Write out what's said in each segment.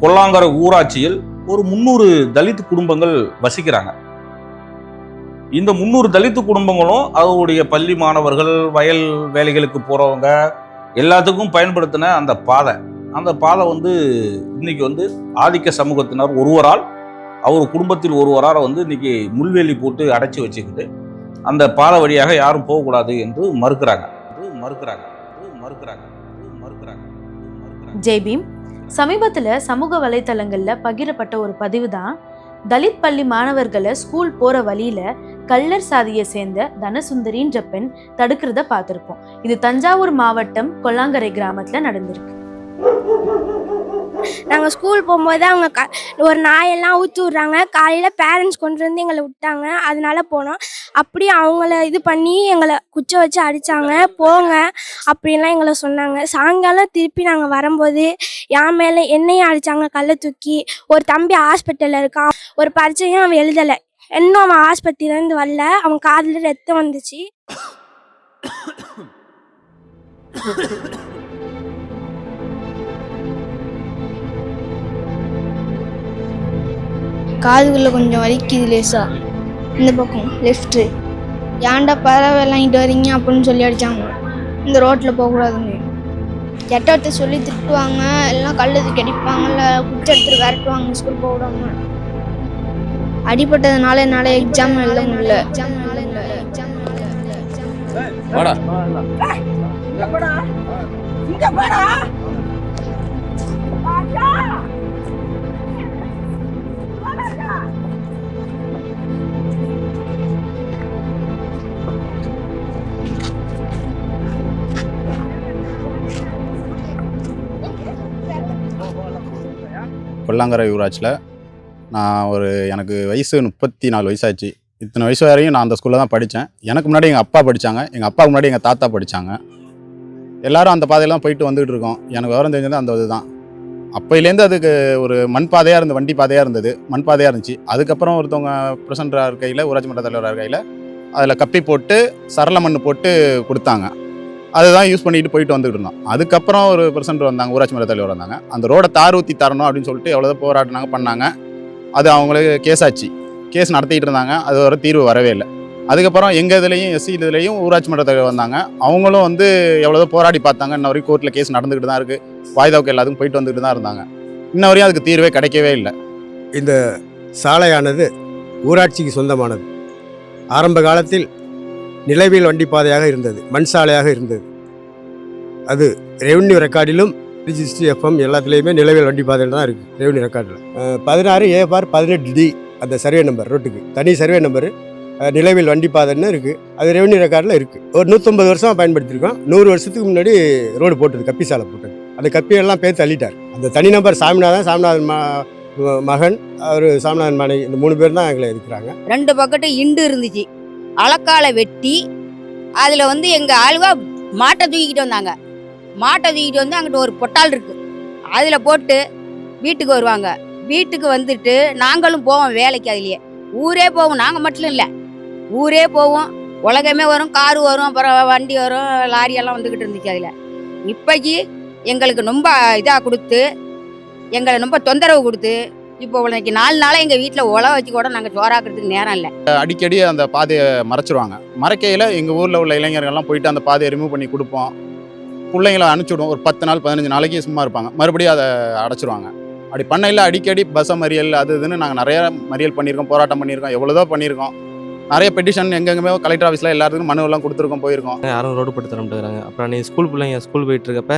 கொல்லாங்கரை ஊராட்சியில் ஒரு முந்நூறு தலித் குடும்பங்கள் வசிக்கிறாங்க. இந்த முந்நூறு தலித்து குடும்பங்களும் அவருடைய பள்ளி மாணவர்கள் வயல் வேலைகளுக்கு போகிறவங்க எல்லாத்துக்கும் பயன்படுத்தின அந்த பாதை. அந்த பாதை வந்து இன்னைக்கு வந்து ஆதிக்க சமூகத்தினர் ஒருவரால் அவர் குடும்பத்தில் ஒருவரால் வந்து இன்னைக்கு முள்வேலி போட்டு அடைச்சி வச்சுக்கிட்டு அந்த பாதை வழியாக யாரும் போகக்கூடாது என்று மறுக்கிறாங்க. மறுக்கிறாங்க. மறுக்கிறாங்க. மறுக்கிறாங்க மறுக்கிறாங்க. ஜெய்பீம் சமீபத்தில் சமூக வலைத்தளங்களில் பகிரப்பட்ட ஒரு பதிவு தான் தலித் பள்ளி மாணவர்களை ஸ்கூல் போகிற வழியில் கள்ளர் சாதியை சேர்ந்த தனசுந்தரின்ற பெண் தடுக்கிறத பார்த்துருப்போம். இது தஞ்சாவூர் மாவட்டம் கொல்லாங்கரை கிராமத்தில் நடந்திருக்கு. நாங்கள் ஸ்கூல் போகும்போது அவங்க க ஒரு நாயெல்லாம் ஊற்றி விட்றாங்க. காலையில் பேரண்ட்ஸ் கொண்டு வந்து எங்களை விட்டாங்க. அதனால போனோம். அப்படி அவங்கள இது பண்ணி எங்களை குச்சை வச்சு அடித்தாங்க போங்க அப்படின்லாம் எங்களை சொன்னாங்க. சாயங்காலம் திருப்பி நாங்கள் வரும்போது என் மேலே என்னையும் அடித்தாங்க கல்லை தூக்கி. ஒரு தம்பி ஹாஸ்பிட்டலில் இருக்கான். ஒரு பரிச்சையும் அவன் எழுதலை. இன்னும் அவன் ஆஸ்பத்திரிலேருந்து வரல. அவன் காதில் ரத்தம் வந்துச்சு. காதுக்குள்ள கொஞ்சம் வலிக்குது லேசா. இந்த பக்கம் லெஃப்ட்டு ஏன்டா பறவை எல்லாம் இட்டு வரீங்க அப்படின்னு சொல்லி அடிச்சாங்க. இந்த ரோட்டில் போகக்கூடாதுங்க எட்டத்தை சொல்லி திட்டுவாங்க. எல்லாம் கல்லு தூக்கி அடிப்பாங்கல்ல குச்சி எடுத்துட்டு விரட்டுவாங்க ஸ்கூல் போக விடாம அடிபட்டதுனால என்னால் எக்ஸாம் எழுத முடியல. எக்ஸாம் எழுத முடியல. எக்ஸாம் வாடா. கொல்லாங்கரை ஊராட்சியில் நான் ஒரு எனக்கு வயசு முப்பத்தி நாலு வயசாச்சு இத்தனை வயசு வரையும் நான் அந்த ஸ்கூலில் தான் படித்தேன். எனக்கு முன்னாடி எங்கள் அப்பா படித்தாங்க எங்கள் அப்பாவுக்கு முன்னாடி எங்கள் தாத்தா படித்தாங்க எல்லாரும் அந்த பாதையெல்லாம் போயிட்டு வந்துகிட்டு இருக்கோம். எனக்கு விவரம் தெரிஞ்சது அந்த இதுதான். அப்போயிலேருந்து அதுக்கு ஒரு மண் பாதையாக இருந்த வண்டி பாதையாக இருந்தது. மண் பாதையாக இருந்துச்சு. அதுக்கப்புறம் ஒருத்தவங்க பிரசண்டராக இருக்கையில் ஊராட்சி மன்ற தலைவராக இருக்கையில் அதில் கப்பி போட்டு சரள மண் போட்டு கொடுத்தாங்க. அதுதான் யூஸ் பண்ணிட்டு போயிட்டு வந்துட்டு இருந்தோம். அதுக்கப்புறம் ஒரு பிரசன்ட் வந்தாங்க ஊராட்சி மன்ற தலைவர் வந்தாங்க. அந்த ரோடை தார் ஊற்றி தரணும் அப்படின்னு சொல்லிட்டு எவ்வளோ போராடினாங்க பண்ணாங்க. அது அவங்களுக்கு கேஸ் ஆச்சு. கேஸ் நடத்திக்கிட்டு இருந்தாங்க. அது ஒரு தீர்வு வரவே இல்லை. அதுக்கப்புறம் எங்கள் இதுலேயும் எஸ்சி இதுலேயும் ஊராட்சி மன்ற தலைவர் வந்தாங்க. அவங்களும் வந்து எவ்வளோ போராடி பார்த்தாங்க. இன்ன வரைக்கும் கோர்ட்டில் கேஸ் நடந்துக்கிட்டு தான் இருக்குது வாய்தாவுக்கு எல்லாத்துக்கும் போயிட்டு வந்துக்கிட்டு தான் இருந்தாங்க. இன்ன வரையும் அதுக்கு தீர்வே கிடைக்கவே இல்லை. இந்த சாலையானது ஊராட்சிக்கு சொந்தமானது. ஆரம்ப காலத்தில் நிலவியல் வண்டி பாதையாக இருந்தது. மண் சாலையாக இருந்தது. அது ரெவன்யூ ரெக்கார்டிலும் ரிஜிஸ்ட்ரி எஃப்எம் எல்லாத்துலேயுமே நிலவியல் வண்டி பாதையில் தான் இருக்குது ரெவன்யூ ரெக்கார்டில் பதினாறு ஏ பதினெட்டு டி அந்த சர்வே நம்பர் ரோட்டுக்கு தனி சர்வே நம்பரு நிலவில் வண்டி பாதைன்னு இருக்குது அது ரெவன்யூ ரெக்கார்டில் இருக்குது ஒரு நூற்றம்பது வருஷம் பயன்படுத்தியிருக்கோம் நூறு வருஷத்துக்கு முன்னாடி ரோடு போட்டது கப்பி சாலை போட்டது. அந்த கப்பியெல்லாம் பேர் தள்ளிட்டார். அந்த தனி நம்பர் சாமிநாதன் சாமிநாதன் மா மகன் அவர் சாமிநாதன் மனைவி இந்த மூணு பேர் தான் எங்களை இருக்கிறாங்க. ரெண்டு பக்கெட்டு இண்டு இருந்துச்சு. அளக்கால வெட்டி அதில் வந்து எங்கள் ஆளுவா மாட்டை தூக்கிக்கிட்டு வந்தாங்க. மாட்டை தூக்கிட்டு வந்து அங்கிட்ட ஒரு பொட்டால் இருக்குது அதில் போட்டு வீட்டுக்கு வருவாங்க. வீட்டுக்கு வந்துட்டு நாங்களும் போவோம் வேலைக்கு அதுலேயே. ஊரே போவோம். நாங்கள் மட்டும் இல்லை. ஊரே போவோம். உலகமே வரும். காரு வரும். அப்புறம் வண்டி வரும். லாரி எல்லாம் வந்துக்கிட்டு இருந்துச்சு அதில். இப்போக்கி எங்களுக்கு ரொம்ப இதாக கொடுத்து எங்களை ரொம்ப தொந்தரவு கொடுத்து இப்போ இன்னைக்கு நாலு நாளாக எங்கள் வீட்டில் உழ வச்சு கூட நாங்கள் சோறாக்குறதுக்கு நேரம் இல்லை. அடிக்கடி அந்த பாதையை மறைச்சிருவாங்க. மறைக்கையில் எங்கள் ஊரில் உள்ள இளைஞர்கள்லாம் போயிட்டு அந்த பாதையை ரிமூவ் பண்ணி கொடுப்போம். பிள்ளைங்கள அனுப்பிச்சுடுவோம். ஒரு பத்து நாள் பதினஞ்சு நாளைக்கு சும்மா இருப்பாங்க. மறுபடியும் அதை அடைச்சிருவாங்க. அப்படி பண்ணையில் அடிக்கடி பஸ்ஸை மறியல் அது இதுன்னு நாங்கள் நிறைய மறியல் பண்ணியிருக்கோம் போராட்டம் பண்ணியிருக்கோம் எவ்வளோதோ பண்ணியிருக்கோம். நிறைய பெட்டிஷன் எங்கெங்குமே கலெக்டர் ஆஃபீஸில் எல்லாத்துக்கும் மனுவெல்லாம் கொடுத்துருக்கோம் போயிருக்கோம். யாரும் ரோடு போட்டு தர மாட்டேங்கிறாங்க அப்புறம் நீ ஸ்கூல் பிள்ளைங்க ஸ்கூல் போயிட்டு இருக்கப்ப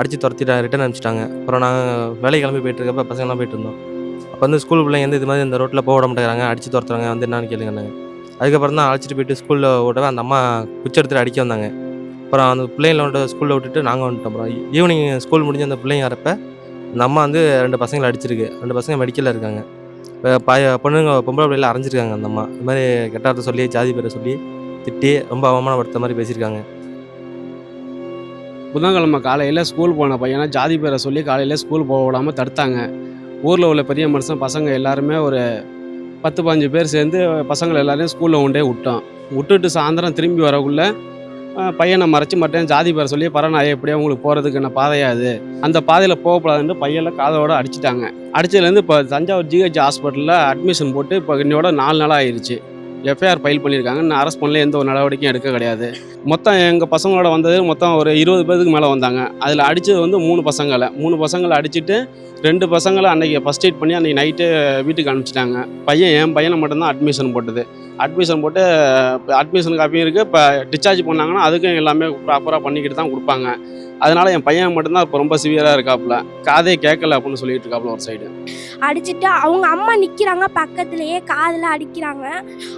அடிச்சு துரத்திட்டு ரிட்டன் அனுப்பிச்சிட்டாங்க. அப்புறம் நாங்கள் வேலை கிளம்பி போயிட்டு இருக்கப்ப பசங்களாம் போயிட்டு இருந்தோம். அப்போ வந்து ஸ்கூல் பிள்ளைங்க வந்து இது மாதிரி இந்த ரோட்டில் போக விட மாட்டேங்கிறாங்க. அடிச்சு துரத்துறாங்க. வந்து என்னன்னு கேளுங்க அதுக்கப்புறம் தான் அழைச்சிட்டு போயிட்டு ஸ்கூலில் விடவே அந்த அம்மா குச்சி எடுத்துட்டு அடிக்க வந்தாங்க. அப்புறம் அந்த பிள்ளைங்கள ஸ்கூலில் விட்டுட்டு நாங்கள் வந்துட்டோம் அப்புறம் ஈவினிங் ஸ்கூல் முடிஞ்சு அந்த பிள்ளைங்க வரப்ப அந்த அம்மா வந்து ரெண்டு பசங்களை அடிச்சிருக்கு. ரெண்டு பசங்க மெடிக்கலில் இருக்காங்க. இப்போ பொண்ணுங்க பொம்பளை பிள்ளைல அரைஞ்சிருக்காங்க அந்த அம்மா. இது மாதிரி கெட்டார்த்த சொல்லி ஜாதி பேரை சொல்லி திட்டி ரொம்ப அவமானப்படுத்த மாதிரி பேசியிருக்காங்க. புதன்கிழமை காலையில் ஸ்கூல் போன பையனை ஜாதி பேரை சொல்லி காலையில் ஸ்கூல் போக விடாமல் தடுத்தாங்க. ஊரில் உள்ள பெரிய மனுஷன் பசங்க எல்லாருமே ஒரு பத்து பதினஞ்சு பேர் சேர்ந்து பசங்களை எல்லாரையும் ஸ்கூலில் கொண்டே விட்டோம். விட்டுட்டு சாயந்தரம் திரும்பி வரக்குள்ள பையனை மறைச்சி மட்டும் ஜாதி பேரை சொல்லி பரநாயை எப்படியா உங்களுக்கு போகிறதுக்கு என்ன அது அந்த பாதையில் போகக்கூடாதுன்னு பையனை காதோட அடிச்சிட்டாங்க. அடிச்சதுலேருந்து இப்போ தஞ்சாவூர் ஜிஹெச் ஹாஸ்பிட்டலில் அட்மிஷன் போட்டு இப்போ இன்னையோட நாலு நாள் ஆயிடுச்சு எஃப்ஐஆர் ஃபைல் பண்ணியிருக்காங்க. இன்னும் அரெஸ்ட் பண்ணல. எந்த ஒரு நடவடிக்கையும் எடுக்க கிடையாது. மொத்தம் எங்கள் பசங்களோட வந்தது மொத்தம் ஒரு இருபது பேருக்கு மேலே வந்தாங்க. அதில் அடித்தது வந்து மூணு பசங்களை. மூணு பசங்களை அடிச்சுட்டு ரெண்டு பசங்களை அன்றைக்கி ஃபஸ்ட் எய்ட் பண்ணி அன்றைக்கி நைட்டு வீட்டுக்கு அனுப்பிச்சிட்டாங்க. பையன் என் பையனை மட்டும்தான் அட்மிஷன் போட்டது. அட்மிஷன் போட்டு அட்மிஷன் காப்பியும் இருக்குது இப்போ டிஸ்சார்ஜ் பண்ணாங்கன்னா அதுக்கும் எல்லாமே ப்ராப்பராக பண்ணிக்கிட்டு தான் கொடுப்பாங்க. அதனால என் பையன் மட்டும்தான் இப்போ ரொம்ப சிவியராக இருக்காப்புல. காதே கேட்கல அப்படின்னு சொல்லிட்டு இருக்காப்புல ஒரு சைடு அடிச்சுட்டு அவங்க அம்மா நிற்கிறாங்க பக்கத்துலேயே காதில் அடிக்கிறாங்க.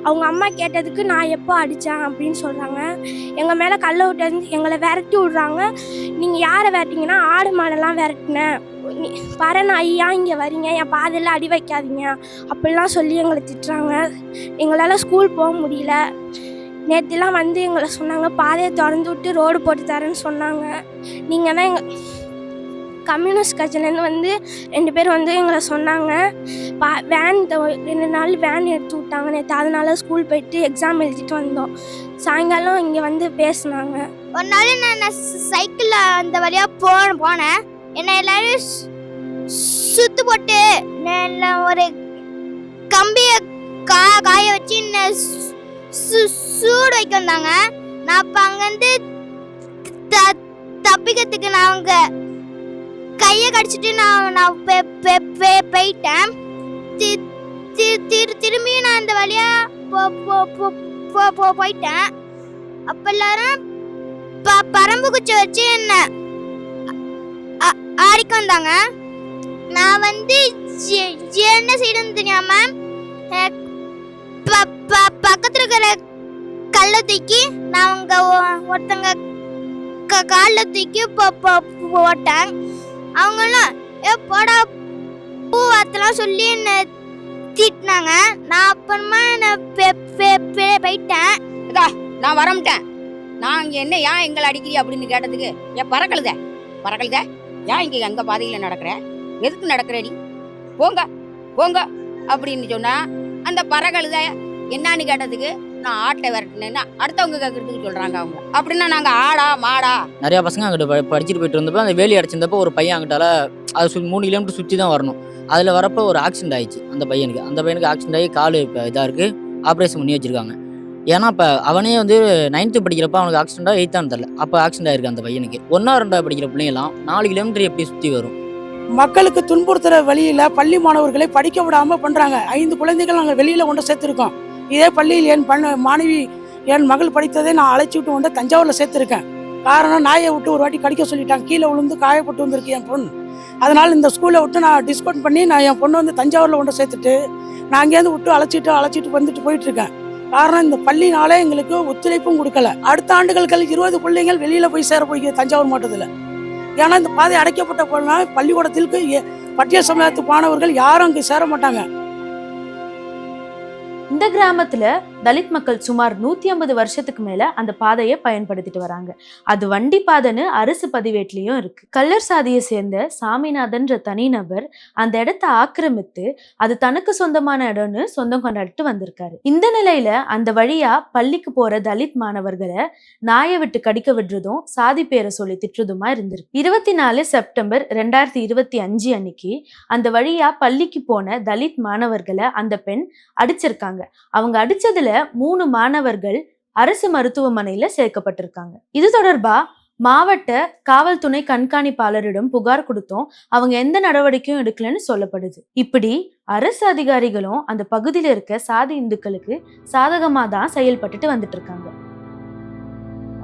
அவங்க அம்மா கேட்டதுக்கு நான் எப்போ அடித்தேன் அப்படின்னு சொல்கிறாங்க எங்கள் மேலே கல்லை விட்டு எங்களை விரட்டி விட்றாங்க. நீங்கள் யாரை விரட்டிங்கன்னா ஆடு மாடெல்லாம் விரட்டினேன் நீ ஐயா இங்கே வரீங்க. என் பாதையில் அடி வைக்காதீங்க. அப்படிலாம் சொல்லி எங்களை திட்டுறாங்க. எங்களால் ஸ்கூல் போக முடியல. நேற்றுலாம் வந்து எங்களை சொன்னாங்க பாதையை திறந்து விட்டு ரோடு போட்டு தரேன்னு சொன்னாங்க. நீங்கள் தான் எங்கள் கம்யூனிஸ்ட் கட்சியிலேருந்து வந்து ரெண்டு பேர் வந்து எங்களை சொன்னாங்க. பா வேன் ரெண்டு நாள் வேன் எடுத்து விட்டாங்க. நேற்று அதனால ஸ்கூல் போயிட்டு எக்ஸாம் எழுதிட்டு வந்தோம். சாயங்காலம் இங்கே வந்து பேசினாங்க. ஒரு நாள் நான் நான் சைக்கிளில் அந்த வழியாக போ போனேன். என்னை எல்லாரும் சுத்து போட்டு நான் ஒரு கம்பியை கா காய வச்சு என்ன சு- சு- சூடு வைக்க வந்தாங்க. நான் அப்போ அங்கேருந்து த- தப்பிக்கிறதுக்கு நான் அவங்க கையை கடிச்சிட்டு நான் நான் போயிட்டேன். தி- திரு நான் இந்த வழியா போ போ போ- போ போயிட்டேன். அப்ப எல்லாரும் ப பரம்பு குச்சி வச்சு என்ன அ- ஆடிக்க வந்தாங்க. நான் வந்து ஜெ- என்ன செய்யணும்னு தெரியாம ப- ப- பக்கத்துல இருக்கிற கல்லை தூக்கி நான் அவங்க ஒருத்தங்க காலில் தூக்கி போட்டேன். அவங்களாம் ஏ போடா பூ வார்த்தைலாம் சொல்லி என்னை திட்டினாங்க. நான் அப்புறமா நான் பெ- பெ- போயிட்டேன். நான் வரமிட்டேன். நான் இங்கே என்ன ஏன் எங்களை அடிக்கிறீ? அப்படின்னு கேட்டதுக்கு ஏன் பறக்கழுத பறக்கழுத. ஏன் இங்கே எங்கள் பாதையில் நடக்கிற? எதுக்கு நடக்கிறடி போங்க போங்க. அப்படின்னு சொன்னால் அந்த பறக்கழுத என்னான்னு கேட்டதுக்கு நான் ஆட்டை விரட்டினேன்னா அடுத்தவங்க கேட்கறதுக்கு சொல்றாங்க அவங்க. அப்படின்னா நாங்க ஆடா மாடா? நிறையா பசங்க அங்கிட்ட படிச்சுட்டு போயிட்டு வந்தப்போ அந்த வேலி அடைச்சிருந்தப்போ ஒரு பையன் அங்கிட்டால அது சு மூணு கிலோமீட்டர் சுற்றி தான் வரணும். அதில் வரப்போ ஒரு ஆக்சிடென்ட் ஆயிடுச்சு அந்த பையனுக்கு. அந்த பையனுக்கு ஆக்சிடென்ட் ஆகி கால் இப்போ இதாக இருக்குது ஆப்ரேஷன் பண்ணி வச்சிருக்காங்க. ஏன்னா இப்போ அவனே வந்து நைன்த்து படிக்கிறப்ப அவனுக்கு ஆக்சிடென்ட்டாக எயித்தான்னு தெரில அப்போ ஆக்சிடென்ட் ஆயிருக்கு அந்த பையனுக்கு. ஒன்றா ரெண்டாவது படிக்கிற பிள்ளைங்களாம் நாலு கிலோமீட்டர் எப்படி சுற்றி வரும்? மக்களுக்கு துன்புறுத்துற வழியில பள்ளி மாணவர்களை படிக்க விடாம பண்றாங்க. ஐந்து குழந்தைகள் நாங்கள் வெளியில கொண்டு சேர்த்திருக்கோம். இதே பள்ளியில் என் பண்ண மாணவி என் மகள் படித்ததை நான் அழைச்சி விட்டு கொண்டு தஞ்சாவூரில் சேர்த்துருக்கேன். காரணம் நாயை விட்டு ஒரு வாட்டி கடிக்க சொல்லிட்டாங்க. கீழே விழுந்து காயப்பட்டு வந்திருக்கு என் பொண்ணு. அதனால் இந்த ஸ்கூலை விட்டு நான் டிஸ்கவுண்ட் பண்ணி நான் என் பொண்ணை வந்து தஞ்சாவூரில் கொண்டு சேர்த்துட்டு நான் அங்கேருந்து விட்டு அழைச்சிட்டு அழைச்சிட்டு வந்துட்டு போயிட்டுருக்கேன். காரணம் இந்த பள்ளினாலே எங்களுக்கு ஒத்துழைப்பும் கொடுக்கல. அடுத்த ஆண்டுகளுக்கு இருபது பிள்ளைங்கள் வெளியில் போய் சேர போய்க்குது தஞ்சாவூர் மாவட்டத்தில். ஏன்னா இந்த பாதை அடைக்கப்பட்ட போனால் பள்ளிக்கூடத்திற்கு பட்டியல் சமுதாயத்து மாணவர்கள் யாரும் அங்கே சேர மாட்டாங்க. இந்த கிராமத்துல தலித் மக்கள் சுமார் நூத்தி ஐம்பது வருஷத்துக்கு மேல அந்த பாதையை பயன்படுத்திட்டு வராங்க. அது வண்டி பாதைன்னு அரசு பதிவேட்லயும் இருக்கு. கல்லர் சாதியை சேர்ந்த சாமிநாதன்ற தனிநபர் அந்த இடத்த ஆக்கிரமித்து அது தனக்கு சொந்தமான இடம்னு சொந்தம் கொண்டாடிட்டு வந்திருக்காரு. இந்த நிலையில அந்த வழியா பள்ளிக்கு போற தலித் மாணவர்களை நாயை விட்டு கடிக்க விடுறதும் சாதி பேரை சொல்லி திட்டுறதுமா இருந்திருக்கு. இருபத்தி நாலு செப்டம்பர் ரெண்டாயிரத்தி இருபத்தி அஞ்சு அன்னைக்கு அந்த வழியா பள்ளிக்கு போன தலித் மாணவர்களை அந்த பெண் அடிச்சிருக்காங்க. அவங்க அடிச்சதுல மூணு மாணவர்கள் அரசு மருத்துவமனையில சேர்க்கப்பட்டிருக்காங்க. இது தொடர்பா மாவட்ட காவல் துணை கண்காணிப்பாளரிடம் புகார் கொடுத்தோம். அவங்க எந்த நடவடிக்கையும் எடுக்கலன்னு சொல்லப்படுது. இப்படி அரசு அதிகாரிகளும் அந்த பகுதியில இருக்க சாதி இந்துக்களுக்கு சாதகமா தான் செயல்பட்டுட்டு வந்துட்டு இருக்காங்க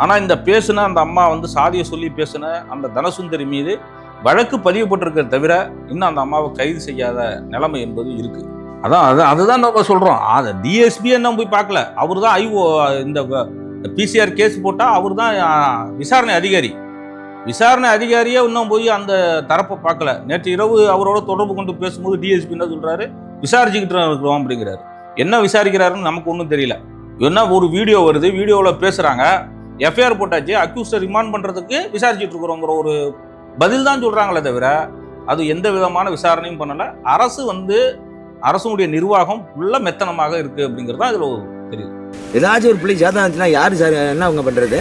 ஆனா இந்த பேசுன அந்த அம்மா வந்து சாதியை சொல்லி பேசுன அந்த தனசுந்தரி மீது வழக்கு பதிவுபட்டிருக்கிற தவிர இன்னும் அந்த அம்மாவை கைது செய்யாத நிலைமை என்பது இருக்கு. அதான் அது அதுதான் நம்ம சொல்கிறோம் அது டிஎஸ்பி என்ன போய் பார்க்கல. அவர் தான் ஐஓ இந்த பிசிஆர் கேஸ் போட்டால் அவர் தான் விசாரணை அதிகாரி. விசாரணை அதிகாரியே இன்னும் போய் அந்த தரப்பை பார்க்கல. நேற்று இரவு அவரோட தொடர்பு கொண்டு பேசும்போது டிஎஸ்பி என்ன சொல்கிறாரு விசாரிச்சுக்கிட்டு இருக்கிறோம் அப்படிங்கிறாரு. என்ன விசாரிக்கிறாருன்னு நமக்கு ஒன்றும் தெரியல. என்ன ஒரு வீடியோ வருது வீடியோவில் பேசுகிறாங்க எஃப்ஐஆர் போட்டாச்சு அக்யூஸ்டை ரிமாண்ட் பண்ணுறதுக்கு விசாரிச்சுட்டு இருக்கிறோங்கிற ஒரு பதில் தான் சொல்கிறாங்களே தவிர அது எந்த விதமான விசாரணையும் பண்ணலை. அரசு வந்து அரசுடைய நிர்வாகம் உள்ள மெத்தனமாக இருக்குது அப்படிங்கிறது தான் இதில் தெரியுது. ஏதாச்சும் ஒரு பிள்ளை சேதம் இருந்துச்சுன்னா யார் சார் என்ன அவங்க பண்ணுறது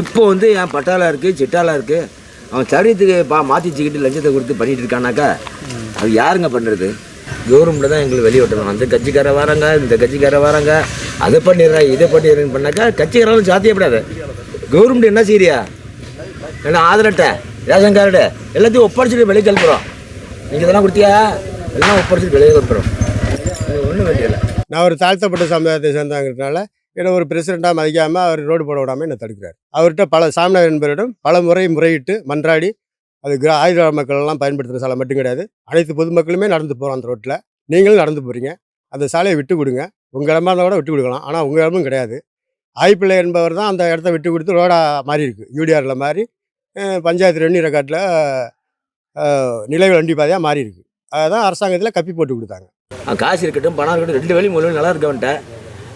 இப்போ வந்து என் பட்டாலா இருக்குது சிட்டாலா இருக்குது அவன் சரீரத்துக்கு பா மாற்றி வச்சுக்கிட்டு லஞ்சத்தை கொடுத்து பண்ணிட்டு இருக்கானாக்கா அது யாருங்க பண்ணுறது கவர்மெண்ட்டில் தான் எங்களுக்கு வெளியிட்டணும் அந்த கட்சிக்கார வராங்க இந்த கட்சிக்கார வராங்க அதை பண்ணிடுறா இதை பண்ணிடுறேன்னு பண்ணாக்கா கட்சிக்காரங்களும் சாத்தியப்படாது கவர்மெண்ட் என்ன செய்யறியா ஏன்னா ஆதரட்டை அட்டை ரேஷன் கார்டு எல்லாத்தையும் ஒப்படைச்சிட்டு வெளியே கிளம்புறோம். நீங்கள் இதெல்லாம் கொடுத்தியா? எல்லாம் ஒப்படைச்சிட்டு வெளியே கிளம்புறோம் ஒன்றும் வேண்டியதில்லை நான் ஒரு தாழ்த்தப்பட்ட சமுதாயத்தை சேர்ந்தாங்கிறதுனால என்னை ஒரு பிரசிடெண்ட்டாக மதிக்காமல் அவர் ரோடு போட விடாமல் என்னை தடுக்கிறார். அவர்கிட்ட பல சாமியார் என்பவரிடம் பல முறை முறையிட்டு மன்றாடி அது கிரா ஆயுத மக்கள் எல்லாம் பயன்படுத்துகிற சாலை மட்டும் கிடையாது. அனைத்து பொதுமக்களுமே நடந்து போகிறோம் அந்த ரோட்டில் நீங்களும் நடந்து போகிறீங்க அந்த சாலையை விட்டு கொடுங்க. உங்கள் இடமா இருந்தால் கூட விட்டு கொடுக்கலாம். ஆனால் உங்கள் இடமும் கிடையாது. ஆய்ப்பிள்ளை என்பவர் தான் அந்த இடத்த விட்டு கொடுத்து ரோடாக மாறி இருக்குது யூடிஆரில் மாறி பஞ்சாயத்து ரெண்டு ரெக்கார்டில் நிலை வண்டி பாதையாக மாறி இருக்குது அதான் அரசாங்கத்தில் கப்பி போட்டு கொடுத்தாங்க. காசு இருக்கட்டும் பணம் இருக்கட்டும் ரெண்டு வேலையும் மூணு நல்லா இருக்கவன்ட்ட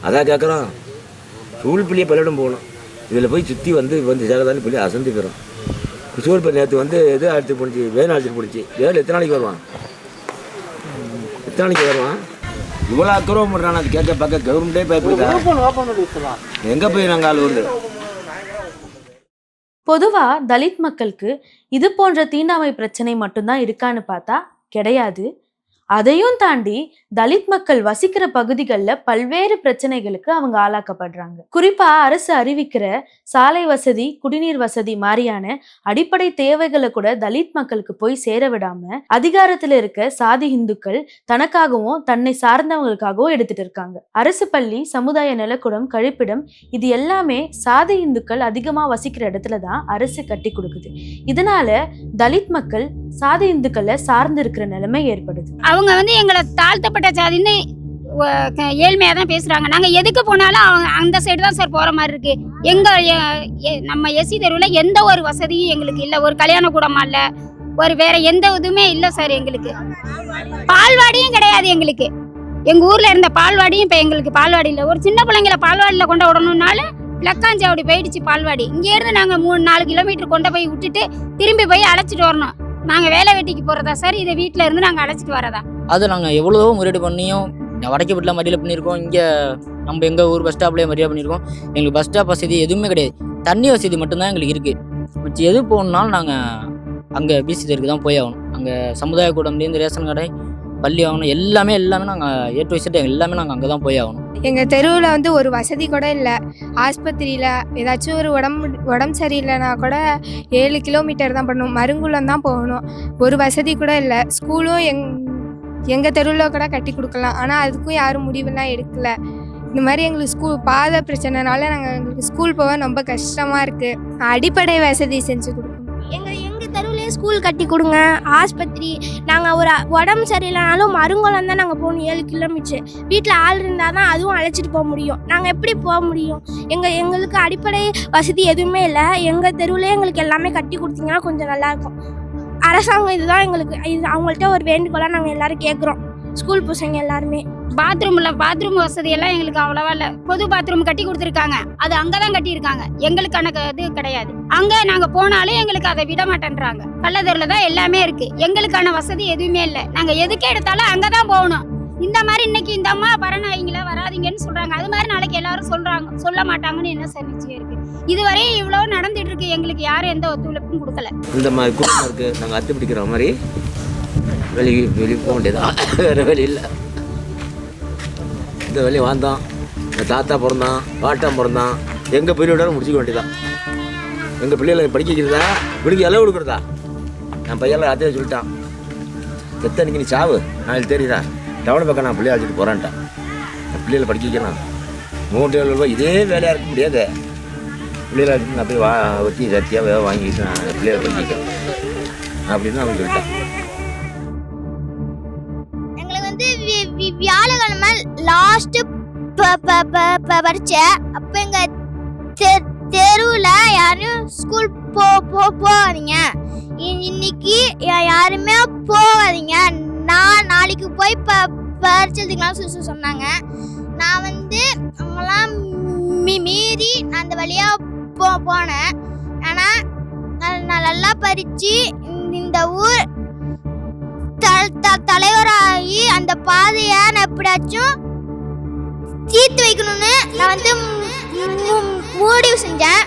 அதான் கேட்குறோம் சூழ் பிள்ளைய பள்ளியிடம் போகணும். இதில் போய் சுற்றி வந்து வந்து சேரதானே பிள்ளை அசந்து போயிடும். சூழ் பிள்ளை நேற்று வந்து இது அழைச்சி போணுச்சு வேன் அழைச்சி போணுச்சு வேலை எத்தனை நாளைக்கு வருவான்? எத்தனை நாளைக்கு வருவான்? இவ்வளோ அக்கறை பண்ணுறான் அது கேட்க பார்க்க கவர்மெண்ட்டே பயப்படுதா. எங்கே போய் நாங்கள் ஆள் வந்து பொதுவா தலித் மக்களுக்கு இது போன்ற தீண்டாமை பிரச்சனை மட்டும்தான் இருக்கான்னு பார்த்தா கிடையாது. அதையும் தாண்டி தலித் மக்கள் வசிக்கிற பகுதிகளில் பல்வேறு பிரச்சனைகளுக்கு அவங்க ஆளாக்கப்படுறாங்க. குறிப்பா அரசு அறிவிக்கிற சாலை வசதி குடிநீர் வசதி மாதிரியான அடிப்படை தேவைகளை கூட தலித் மக்களுக்கு போய் சேர விடாம அதிகாரத்துல இருக்க சாதி இந்துக்கள் தனக்காகவும் தன்னை சார்ந்தவங்களுக்காகவும் எடுத்துட்டு இருக்காங்க. அரசு பள்ளி சமுதாய நிலக்குடம் கழிப்பிடம் இது எல்லாமே சாதி இந்துக்கள் அதிகமா வசிக்கிற இடத்துல தான் அரசு கட்டி கொடுக்குது. இதனால தலித் மக்கள் சாதி இந்துக்களை சார்ந்து இருக்கிற நிலைமை ஏற்படுது. அவங்க வந்து எங்களை தாழ்த்தப்பட்ட ஜாதின்னு ஏழ்மையாக தான் பேசுகிறாங்க நாங்கள் எதுக்கு போனாலும் அவங்க அந்த சைடு தான் சார் போகிற மாதிரி இருக்குது எங்கள் நம்ம எஸ்சி தெருவில் எந்த ஒரு வசதியும் எங்களுக்கு இல்லை. ஒரு கல்யாண கூடமா இல்லை. ஒரு வேற எந்த இதுவுமே இல்லை சார் எங்களுக்கு. பால்வாடியும் கிடையாது எங்களுக்கு. எங்கள் ஊரில் இருந்த பால்வாடியும் இப்போ எங்களுக்கு பால்வாடி இல்லை. ஒரு சின்ன பிள்ளைங்கள பால்வாடியில் கொண்டு விடணும்னாலும் பிளக்காஞ்சாவடி போயிடுச்சு பால்வாடி. இங்கேருந்து நாங்கள் மூணு நாலு கிலோமீட்டர் கொண்டு போய் விட்டுட்டு திரும்பி போய் அழைச்சிட்டு வரணும். நாங்கள் வேலை வெட்டிக்கு போகிறதா சார் இதை வீட்டில் இருந்து நாங்கள் அழைச்சிட்டு வரதா? அது நாங்கள் எவ்வளவோ முறையீடு பண்ணியும் வடக்கு மறியல பண்ணியிருக்கோம். இங்கே நம்ம எங்கள் ஊர் பஸ் ஸ்டாப்லேயே மறியல் பண்ணியிருக்கோம். எங்களுக்கு பஸ் ஸ்டாப் வசதி எதுவுமே கிடையாது. தண்ணி வசதி மட்டும்தான் எங்களுக்கு இருக்குது மிச்சம் எது போகணுன்னாலும் நாங்கள் அங்கே பிசி தெருக்கு தான் போய் ஆகணும். அங்கே சமுதாய கூடம்லேருந்து ரேஷன் கடை பள்ளி ஆகணும் எல்லாமே எல்லாமே நாங்கள் ஏ டு எல்லாமே நாங்கள் அங்கே தான் போய் ஆகணும். எங்கள் தெருவில் வந்து ஒரு வசதி கூட இல்லை. ஆஸ்பத்திரியில் ஏதாச்சும் ஒரு உடம்பு உடம்பு சரியில்லைனா கூட ஏழு கிலோமீட்டர் தான் பண்ணணும். மருங்குளம் தான் போகணும். ஒரு வசதி கூட இல்லை. ஸ்கூலும் எங் எங்கள் தெருவில் கூட கட்டி கொடுக்கலாம். ஆனால் அதுக்கும் யாரும் முடிவெல்லாம் எடுக்கல. இந்த மாதிரி எங்களுக்கு ஸ்கூல் பாதை பிரச்சனைனால நாங்கள் எங்களுக்கு ஸ்கூல் போக ரொம்ப கஷ்டமாக இருக்குது அடிப்படை வசதி செஞ்சு கொடுக்கணும். எங்கள் ஸ்கூல் கட்டி கொடுங்க. ஆஸ்பத்திரி நாங்கள் ஒரு உடம்பு சரியில்லைனாலும் மருங்குளம் தான் நாங்கள் போகணும். ஏழு கிலோமீட்டர். வீட்டில் ஆள் இருந்தால் தான் அதுவும் அழைச்சிட்டு போக முடியும். நாங்கள் எப்படி போக முடியும்? எங்கள் எங்களுக்கு அடிப்படை வசதி எதுவுமே இல்லை. எங்கள் தெருவில் எங்களுக்கு எல்லாமே கட்டி கொடுத்தீங்கன்னா கொஞ்சம் நல்லாயிருக்கும் அரசாங்கம் இதுதான் எங்களுக்கு இது அவங்கள்ட்ட ஒரு வேண்டுகோளாக நாங்கள் எல்லாரும் கேட்குறோம் ஸ்கூல் பசங்க எல்லாருமே. பாத்ரூம்ல பாத்ரூம் வசதி எல்லாம் எங்களுக்கு அவ்வளவா இல்ல. பொது பாத்ரூம் கட்டி கொடுத்துருக்காங்க. அது அங்கதான் கட்டியிருக்காங்க. எங்களுக்கான க- இது கிடையாது. அங்க நாங்க போனாலும் எங்களுக்கு அதை விட மாட்டேன்றாங்க. பள்ளத்தூர்ல தான் எல்லாமே இருக்கு. எங்களுக்கான வசதி எதுவுமே இல்லை. நாங்க எதுக்கு எடுத்தாலும் அங்கதான் போகணும். இந்த மாதிரி இன்னைக்கு இந்த அம்மா பரணாயிங்கள வராதீங்கன்னு சொல்றாங்க. அது மாதிரி நாளைக்கு எல்லாரும் சொல்றாங்க. சொல்ல மாட்டாங்கன்னு என்ன சார் நிச்சயம் இருக்கு? இதுவரை இவ்வளவு நடந்துட்டு இருக்கு. எங்களுக்கு யாரும் எந்த ஒத்துழைப்பும் கொடுக்கல. இந்த மாதிரி குடும்பம் நாங்கள் அத்து பிடிக்கிற மாதிரி. வெளியே வெளியே போக வேண்டியதான் வேறு வழி இல்லை. இந்த வழி வாழ்ந்தான் எங்கள் தாத்தா பிறந்தான் பாட்டன் பிறந்தான். எங்கள் பிள்ளையோட முடிச்சுக்க வேண்டியதான் எங்கள் பிள்ளைகளை படிக்க வைக்கிறதா? பிடிக்க இலை கொடுக்குறதா? என் பையன் அதே சொல்லிட்டான். எத்தனைக்கு நீ சாவு? நாளைக்கு தெரியுதா டவுன் பக்கம் நான் பிள்ளைய அழைச்சிட்டு போகிறேன்ட்டான் என் பிள்ளைகளை படிக்க வைக்கணும் மூன்று ஏழு ரூபாய் இதே வேலையாக இருக்க முடியாது. பிள்ளைகளை அழைச்சிட்டு நான் போய் வா வச்சு சத்தியாக வாங்கிட்டு நான் பிள்ளைகளை படிக்க அப்படின்னு அவன் சொல்லிட்டான். லாஸ்ட் பரீட்சை அப்ப எங்க தெ- தெருவுல யாரும் ஸ்கூல் போ போ போகாதீங்க. இ- இன்னைக்கு யாருமே போகாதீங்க. நான் நாளைக்கு போய் ப பரீட்சை சொல்லி சொன்னாங்க. நான் வந்து அவங்களாம் மீ மீறி நான் அந்த வழியா போ போனேன். ஆனால் நான் நான் நல்லா பறித்து இந்த ஊர் த- த- தலைவராகி அந்த பாதையை நான் எப்படியாச்சும் தீர்த்து வைக்கணும்னு நான் வந்து முடிவு செஞ்சேன்.